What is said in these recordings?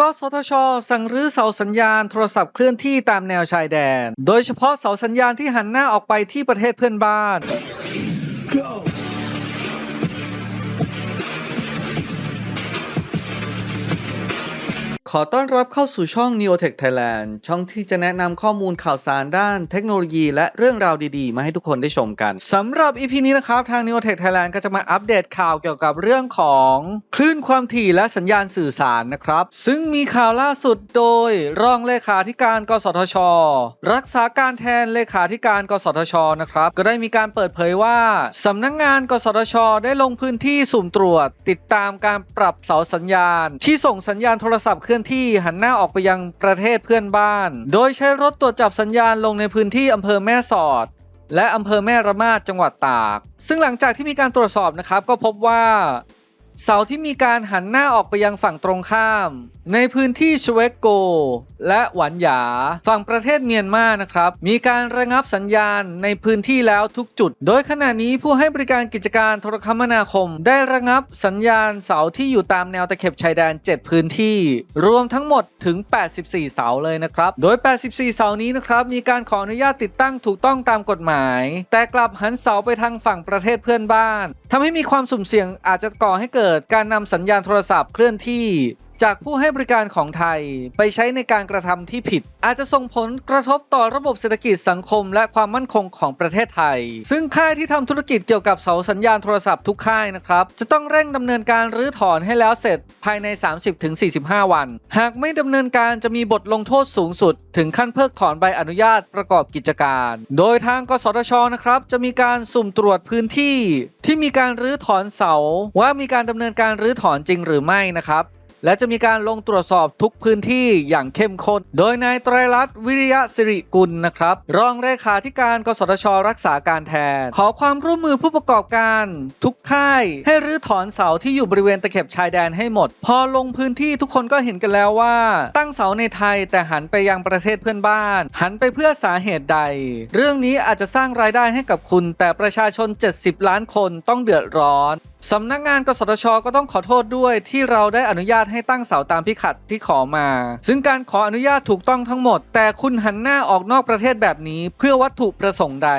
กสทช สั่งรื้อเสาสัญญาณโทรศัพท์เคลื่อนที่ตามแนวชายแดน โดยเฉพาะเสาสัญญาณที่หันหน้าออกไปที่ประเทศเพื่อนบ้าน ขอต้อนรับเข้าสู่ช่อง Neotech Thailand ช่องที่จะแนะนำข้อมูลข่าวสารด้านเทคโนโลยี และเรื่องราวดีๆ มาให้ทุกคนได้ชมกันสำหรับ EP นี้นะครับ ทาง Neotech Thailand ก็จะมาอัปเดตข่าวเกี่ยวกับเรื่องของคลื่นความถี่และสัญญาณสื่อสารนะครับ ซึ่งมีข่าวล่าสุดโดย รองเลขาธิการ กสทช รักษาการแทนเลขาธิการ กสทชนะครับก็ได้มีการเปิดเผยว่าสำนักงงาน กสทช ได้ลงพื้นที่สุ่มตรวจ ติดตามการปรับเสาสัญญาณ ที่ส่งสัญญาณโทรศัพท์เคลื่อนที่หันหน้าออกไปยังประเทศเพื่อนบ้าน โดยใช้รถตรวจจับสัญญาณลงในพื้นที่อำเภอแม่สอด และอำเภอแม่ระมาดจังหวัดตาก ซึ่งหลังจากที่มีการตรวจสอบนะครับก็พบว่า เสาที่มีการหันหน้าออกไปยังฝั่งตรงข้าม ในพื้นที่ชเวกโก และหวันหยา ฝั่งประเทศเมียนมานะครับ มีการระงับสัญญาณในพื้นที่แล้วทุกจุด โดยขณะนี้ผู้ให้บริการกิจการโทรคมนาคม ได้ระงับสัญญาณเสาที่อยู่ตามแนวตะเข็บชายแดน 7 พื้นที่ รวมทั้งหมดถึง 84 เสาเลยนะครับ โดย 84 เสานี้นะครับ มีการขออนุญาตติดตั้งถูกต้องตามกฎหมาย แต่กลับหันเสาไปทางฝั่งประเทศเพื่อนบ้านทำให้มีความสุ่มเสี่ยงอาจจะก่อให้เกิดการนำสัญญาณโทรศัพท์เคลื่อนที่ จากผู้ให้บริการของไทย ไปใช้ในการกระทำที่ผิด อาจจะส่งผลกระทบต่อระบบเศรษฐกิจสังคม และความมั่นคงของประเทศไทย ซึ่งค่ายที่ทำธุรกิจเกี่ยวกับเสาสัญญาณโทรศัพท์ทุกค่ายนะครับจะต้องเร่งดำเนินการรื้อถอนให้แล้วเสร็จภายใน 30-45 วัน หากไม่ดำเนินการจะมีบทลงโทษสูงสุด ถึงขั้นเพิกถอนใบอนุญาตประกอบกิจการ โดยทางกสทชนะครับจะมีการสุ่มตรวจพื้นที่ ที่มีการรื้อถอนเสาว่ามีการดำเนินการรื้อถอนจริงหรือไม่นะครับ และจะมีการลงตรวจสอบทุกพื้นที่อย่างเข้มข้น โดยนายไตรรัตน์วิริยะสิริกุลนะครับ รองเลขาธิการกสทช รักษาการแทน ขอความร่วมมือผู้ประกอบการทุกค่าย ให้รื้อถอนเสาที่อยู่บริเวณตะเข็บชายแดนให้หมด พอลงพื้นที่ทุกคนก็เห็นกันแล้วว่า ตั้งเสาในไทยแต่หันไปยังประเทศเพื่อนบ้าน หันไปเพื่อสาเหตุใด เรื่องนี้อาจจะสร้างรายได้ให้กับคุณ แต่ประชาชน 70 ล้านคนต้องเดือดร้อน สำนักงานกสทช ก็ต้องขอโทษด้วยที่เราได้อนุญาตให้ตั้งเสาตามพิกัดที่ขอมา ซึ่งการขออนุญาตถูกต้องทั้งหมด แต่คุณหันหน้าออกนอกประเทศแบบนี้ เพื่อวัตถุประสงค์ใด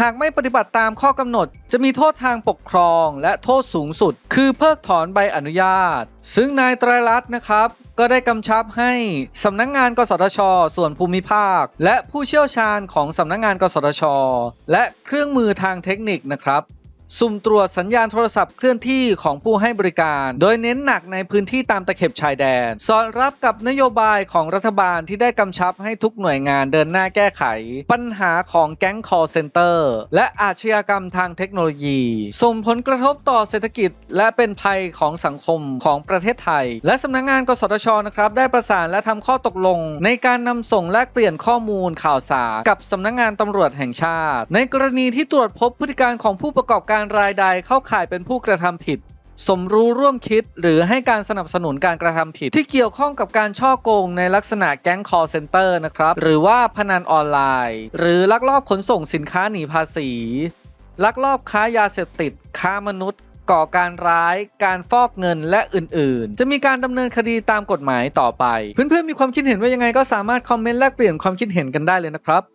หากไม่ปฏิบัติตามข้อกำหนด จะมีโทษทางปกครอง และโทษสูงสุด คือเพิกถอนใบอนุญาต ซึ่งนายไตรรัตน์นะครับก็ได้กำชับให้สำนักงงาน กสทช ส่วนภูมิภาค และผู้เชี่ยวชาญของสำนักงงาน กสทช และเครื่องมือทางเทคนิคนะครับ สุ่มตรวจสัญญาณโทรศัพท์เคลื่อนที่ของผู้ให้บริการ โดยเน้นหนักในพื้นที่ตามตะเข็บชายแดน สอดรับกับนโยบายของรัฐบาลที่ได้กำชับให้ทุกหน่วยงานเดินหน้าแก้ไข ปัญหาของแก๊ง call center และอาชญากรรมทางเทคโนโลยี ส่งผลกระทบต่อเศรษฐกิจ และเป็นภัยของสังคมของประเทศไทย และสำนักงานกสทชนะครับได้ประสานและทำข้อตกลง ในการนำส่งแลกเปลี่ยนข้อมูลข่าวสารกับสำนักงานตำรวจแห่งชาติ ในกรณีที่ตรวจพบพฤติการของผู้ประกอบการการรายใดเข้าข่ายเป็นผู้กระทำผิด สมรู้ร่วมคิดหรือให้การสนับสนุนการกระทำผิด ที่เกี่ยวข้องกับการช่อโกงในลักษณะแก๊ง call center นะครับ หรือว่าพนันออนไลน์ หรือลักลอบขนส่งสินค้าหนีภาษี ลักลอบค้ายาเสพติด ค้ามนุษย์ ก่อการร้าย การฟอกเงินและอื่นๆ จะมีการดำเนินคดีตามกฎหมายต่อไป เพื่อนๆมีความคิดเห็นว่ายังไงก็สามารถคอมเมนต์แลกเปลี่ยนความคิดเห็นกันได้เลยนะครับ